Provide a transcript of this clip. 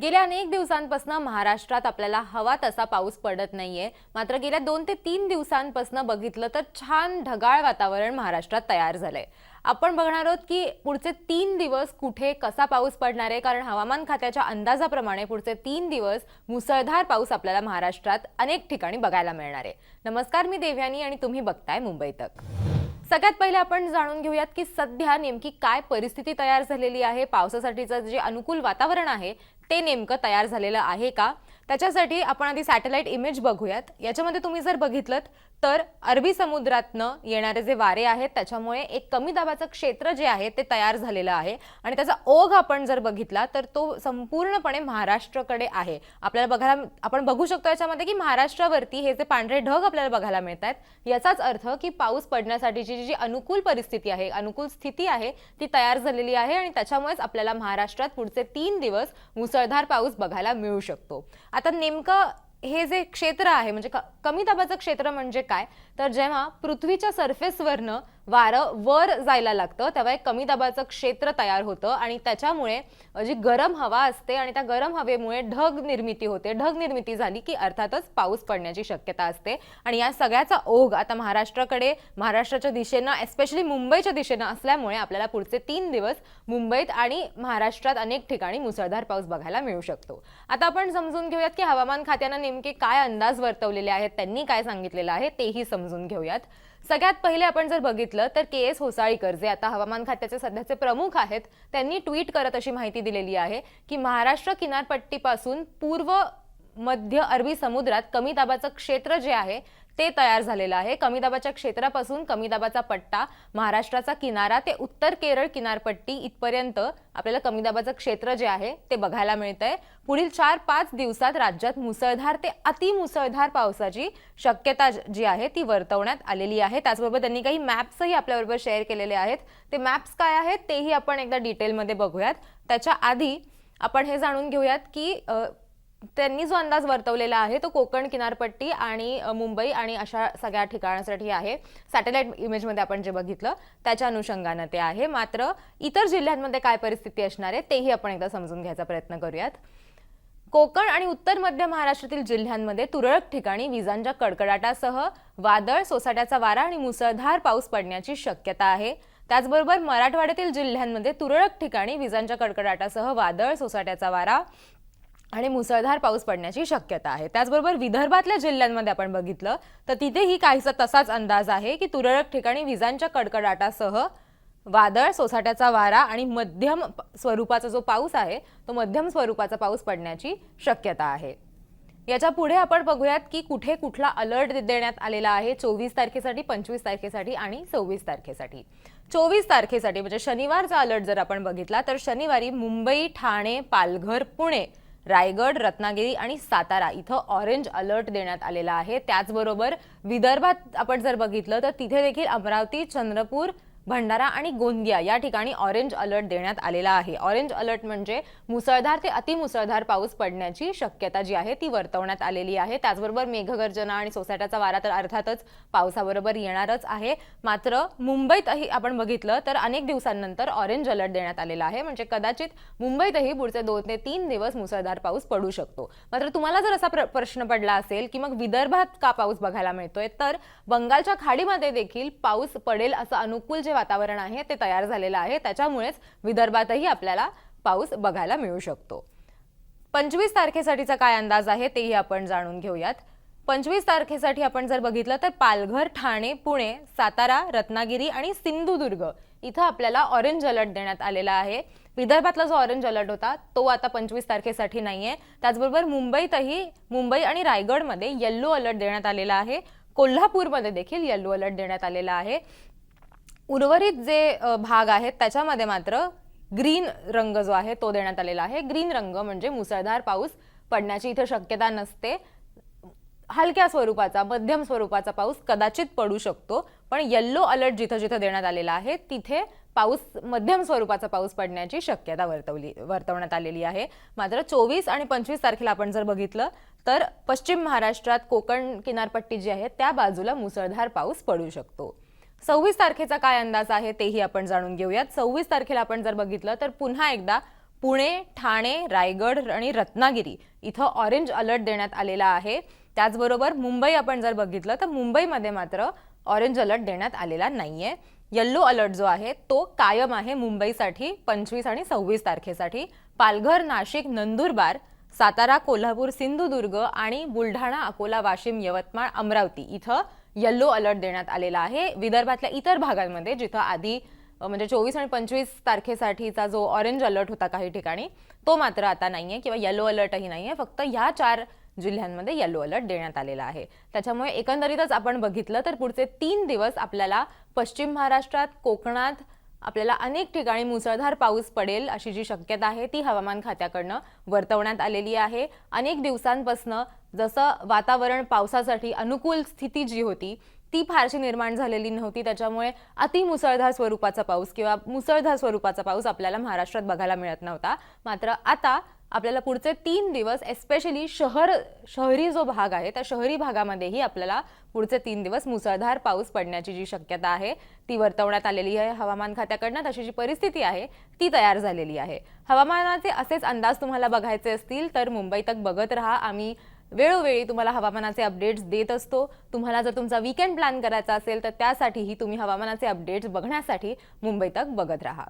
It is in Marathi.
गेल्या अनेक दिवसांपासून महाराष्ट्रात आपल्याला हवा तसा पाऊस पडत नाहीये. मात्र गेल्या दोन ते तीन दिवसांपासून बघितलं तर छान ढगाळ वातावरण महाराष्ट्रात तयार झालंय. आपण बघणार आहोत की पुढचे तीन दिवस कुठे कसा पाऊस पडणार आहे? कारण हवामान खात्याच्या अंदाजाप्रमाणे पुढचे तीन दिवस मुसळधार पाऊस आपल्याला महाराष्ट्रात अनेक ठिकाणी बघायला मिळणार आहे. नमस्कार मी देव्यानी आणि तुम्ही बघताय मुंबई तक. सगळ्यात पहिले आपण जाणून घेऊयात की सध्या नेमकी काय परिस्थिती तयार झालेली आहे? पावसासाठीचं जे अनुकूल वातावरण आहे ते नेमकं तयार झालेलं आहे का? त्याच्यासाठी आपण आधी सॅटेलाइट इमेज बघूयात. याच्यामध्ये तुम्ही जर बघितलं तर अरबी समुद्रातनं येणारे जे वारे आहेत त्याच्यामुळे एक कमी दाबाचं क्षेत्र जे आहे ते तयार झालेलं आहे. आणि त्याचा ओघ आपण जर बघितला तर तो संपूर्णपणे महाराष्ट्राकडे आहे. आपल्याला बघायला आपण बघू शकतो याच्यामध्ये की महाराष्ट्रावरती हे जे पांढरे ढग आपल्याला बघायला मिळत आहेत याचाच अर्थ की पाऊस पडण्यासाठीची जी अनुकूल परिस्थिती आहे अनुकूल स्थिती आहे ती तयार झालेली आहे आणि त्याच्यामुळेच आपल्याला महाराष्ट्रात पुढचे तीन दिवस मुसळधार पाऊस बघायला मिळू शकतो. आता नेमकं हे जे क्षेत्र आहे म्हणजे कमी दाबाचं क्षेत्र म्हणजे काय? तर जेव्हा पृथ्वीच्या सरफेसवरनं वारं वर जायला लागतं तेव्हा एक कमी दाबाचं क्षेत्र तयार होतं आणि त्याच्यामुळे जी गरम हवा असते आणि त्या गरम हवेमुळे ढग निर्मिती होते. ढग निर्मिती झाली की अर्थातच पाऊस पडण्याची शक्यता असते. आणि या सगळ्याचा ओघ आता महाराष्ट्राकडे महाराष्ट्राच्या दिशेनं एस्पेशली मुंबईच्या दिशेनं असल्यामुळे आपल्याला पुढचे तीन दिवस मुंबईत आणि महाराष्ट्रात अनेक ठिकाणी मुसळधार पाऊस बघायला मिळू शकतो. आता आपण समजून घेऊयात की हवामान खात्यानं नेमके काय अंदाज वर्तवलेले आहेत त्यांनी काय सांगितलेलं आहे तेही समजून घेऊयात. सगळ्यात पहिले आपण जर बघितलं तर के एस होसाळीकर जे आता हवामान खात्याचे सध्याचे प्रमुख आहेत त्यांनी ट्विट करत अशी माहिती दिलेली आहे की महाराष्ट्र किनारपट्टीपासून पूर्व मध्य अरबी समुद्रात कमी दाबाचं क्षेत्र जे आहे ते तयार झालेलं आहे. कमी दाबाच्या क्षेत्रापासून कमी दाबाचा पट्टा महाराष्ट्राचा किनारा ते उत्तर केरळ किनारपट्टी इथपर्यंत आपल्याला कमी दाबाचं क्षेत्र जे आहे ते बघायला मिळतंय. पुढील चार पाच दिवसात राज्यात मुसळधार ते अतिमुसळधार पावसाची शक्यता जी आहे ती वर्तवण्यात आलेली आहे. त्याचबरोबर त्यांनी काही मॅप्सही आपल्याबरोबर शेअर केलेले आहेत. ते मॅप्स काय आहेत तेही आपण एकदा डिटेलमध्ये बघूयात. त्याच्या आधी आपण हे जाणून घेऊयात की त्यांनी जो अंदाज वर्तवलेला आहे तो कोकण किनारपट्टी आणि मुंबई आणि अशा सगळ्या ठिकाणासाठी आहे. सॅटेलाइट इमेजमध्ये आपण जे बघितलं त्याच्या अनुषंगानं ते आहे. मात्र इतर जिल्ह्यांमध्ये काय परिस्थिती असणार आहे तेही आपण एकदा समजून घ्यायचा प्रयत्न करूयात. कोकण आणि उत्तर मध्य महाराष्ट्रातील जिल्ह्यांमध्ये तुरळक ठिकाणी विजांच्या कडकडाटासह वादळ सोसाट्याचा वारा आणि मुसळधार पाऊस पडण्याची शक्यता आहे. त्याचबरोबर मराठवाड्यातील जिल्ह्यांमध्ये तुरळक ठिकाणी विजांच्या कडकडाटासह वादळ सोसाट्याचा वारा आणि मुसळधार पाऊस पडण्याची शक्यता आहे. त्याचबरोबर विदर्भातल्या जिल्ह्यांमध्ये आपण बघितलं तर तिथेही काहीसा तसाच अंदाज आहे की तुरळक ठिकाणी विजांच्या कडकडाटासह वादळ सोसाट्याचा वारा आणि मध्यम स्वरूपाचा जो पाऊस आहे तो मध्यम स्वरूपाचा पाऊस पडण्याची शक्यता आहे. याच्यापुढे आपण बघूयात की कुठे कुठला अलर्ट देण्यात आलेला आहे चोवीस तारखेसाठी पंचवीस तारखेसाठी आणि सव्वीस तारखेसाठी. चोवीस तारखेसाठी म्हणजे शनिवारचा अलर्ट जर आपण बघितला तर शनिवारी मुंबई ठाणे पालघर पुणे रायगड रत्नागिरी आणि सातारा इथं ऑरेंज अलर्ट देण्यात आलेला आहे. त्याचबरोबर विदर्भात आपण जर बघितलं तर तिथे देखील अमरावती चंद्रपूर भंडारा आणि गोंदिया या ठिकाणी ऑरेंज अलर्ट देण्यात आलेला आहे. ऑरेंज अलर्ट म्हणजे मुसळधार ते अतिमुसळधार पाऊस पडण्याची शक्यता जी आहे ती वर्तवण्यात आलेली आहे. त्याचबरोबर मेघगर्जना आणि सोसाट्याचा वारा तर अर्थातच पावसाबरोबर येणारच आहे. मात्र मुंबईतही आपण बघितलं तर अनेक दिवसांनंतर ऑरेंज अलर्ट देण्यात आलेला आहे. म्हणजे कदाचित मुंबईतही पुढचे दोन ते तीन दिवस मुसळधार पाऊस पडू शकतो. मात्र तुम्हाला जर असा प्र- प्रश्न पडला असेल की मग विदर्भात का पाऊस बघायला मिळतोय तर बंगालच्या खाडीमध्ये देखील पाऊस पडेल असं अनुकूल जे वातावरण आहे ते तयार झालेलं आहे. त्याच्यामुळेच विदर्भातही आपल्याला पाऊस बघायला मिळू शकतो. पंचवीस तारखेसाठीचा काय अंदाज आहे तेही आपण जाणून घेऊयात. पंचवीस तारखेसाठी आपण जर बघितलं तर पालघर ठाणे पुणे सातारा रत्नागिरी आणि सिंधुदुर्ग इथं आपल्याला ऑरेंज अलर्ट देण्यात आलेला आहे. विदर्भातला जो ऑरेंज अलर्ट होता तो आता पंचवीस तारखेसाठी नाहीये. त्याचबरोबर मुंबईतही मुंबई आणि रायगडमध्ये येल्लो अलर्ट देण्यात आलेला आहे. कोल्हापूरमध्ये देखील येल्लो अलर्ट देण्यात आलेला आहे. उर्वरित जे भाग आहेत त्याच्यामध्ये मात्र ग्रीन रंग जो आहे तो देण्यात आलेला आहे. ग्रीन रंग म्हणजे मुसळधार पाऊस पडण्याची इथं शक्यता नसते. हलक्या स्वरूपाचा मध्यम स्वरूपाचा पाऊस कदाचित पडू शकतो पण येल्लो अलर्ट जिथं जिथं देण्यात आलेला आहे तिथे पाऊस मध्यम स्वरूपाचा पाऊस पडण्याची शक्यता वर्तवली वर्तवण्यात आलेली आहे. मात्र चोवीस आणि पंचवीस तारखेला आपण जर बघितलं तर पश्चिम महाराष्ट्रात कोकण किनारपट्टी जी आहे त्या बाजूला मुसळधार पाऊस पडू शकतो. सव्वीस तारखेचा काय अंदाज आहे तेही आपण जाणून घेऊयात. सव्वीस तारखेला आपण जर बघितलं तर पुन्हा एकदा पुणे ठाणे रायगड आणि रत्नागिरी इथं ऑरेंज अलर्ट देण्यात आलेला आहे. त्याचबरोबर मुंबई आपण जर बघितलं तर मुंबईमध्ये मात्र ऑरेंज अलर्ट देण्यात आलेला नाहीये. येल्लो अलर्ट जो आहे तो कायम आहे मुंबईसाठी पंचवीस आणि सव्वीस तारखेसाठी. पालघर नाशिक नंदुरबार सातारा कोल्हापूर सिंधुदुर्ग आणि बुलढाणा अकोला वाशिम यवतमाळ अमरावती इथं यल्लो अलर्ट देण्यात आलेला आहे. विदर्भातल्या इतर भागांमध्ये जिथं आधी म्हणजे चोवीस आणि पंचवीस तारखेसाठीचा जो ऑरेंज अलर्ट होता काही ठिकाणी तो मात्र आता नाही आहे किंवा येलो अलर्टही नाही आहे फक्त ह्या चार जिल्ह्यांमध्ये येलो अलर्ट देण्यात आलेला आहे. त्याच्यामुळे एकंदरीतच आपण बघितलं तर पुढचे तीन दिवस आपल्याला पश्चिम महाराष्ट्रात कोकणात आपल्याला अनेक ठिकाणी मुसळधार पाऊस पडेल अशी जी शक्यता आहे ती हवामान खात्याकडनं वर्तवण्यात आलेली आहे. अनेक दिवसांपासनं जसं वातावरण पावसासाठी अनुकूल स्थिती जी होती ती फारशी निर्माण झालेली नव्हती. त्याच्यामुळे अतिमुसळधार स्वरूपाचा पाऊस किंवा मुसळधार स्वरूपाचा पाऊस आपल्याला महाराष्ट्रात बघायला मिळत नव्हता. मात्र आता आपल्याला पुढचे तीन दिवस एस्पेशली शहर शहरी जो भाग आहे त्या शहरी भागामध्येही आपल्याला पुढचे तीन दिवस मुसळधार पाऊस पडण्याची जी शक्यता आहे ती वर्तवण्यात आलेली आहे. हवामान खात्याकडनं तशी जी परिस्थिती आहे ती तयार झालेली आहे. हवामानाचे असेच अंदाज तुम्हाला बघायचे असतील तर मुंबई तक बघत राहा. आम्ही वेळोवेळी तुम्हाला हवामानाचे अपडेट्स देत असतो. तुम्हाला जर तुमचा वीकेंड प्लॅन करायचा असेल तर त्यासाठीही तुम्ही हवामानाचे अपडेट्स बघण्यासाठी मुंबई तक बघत राहा.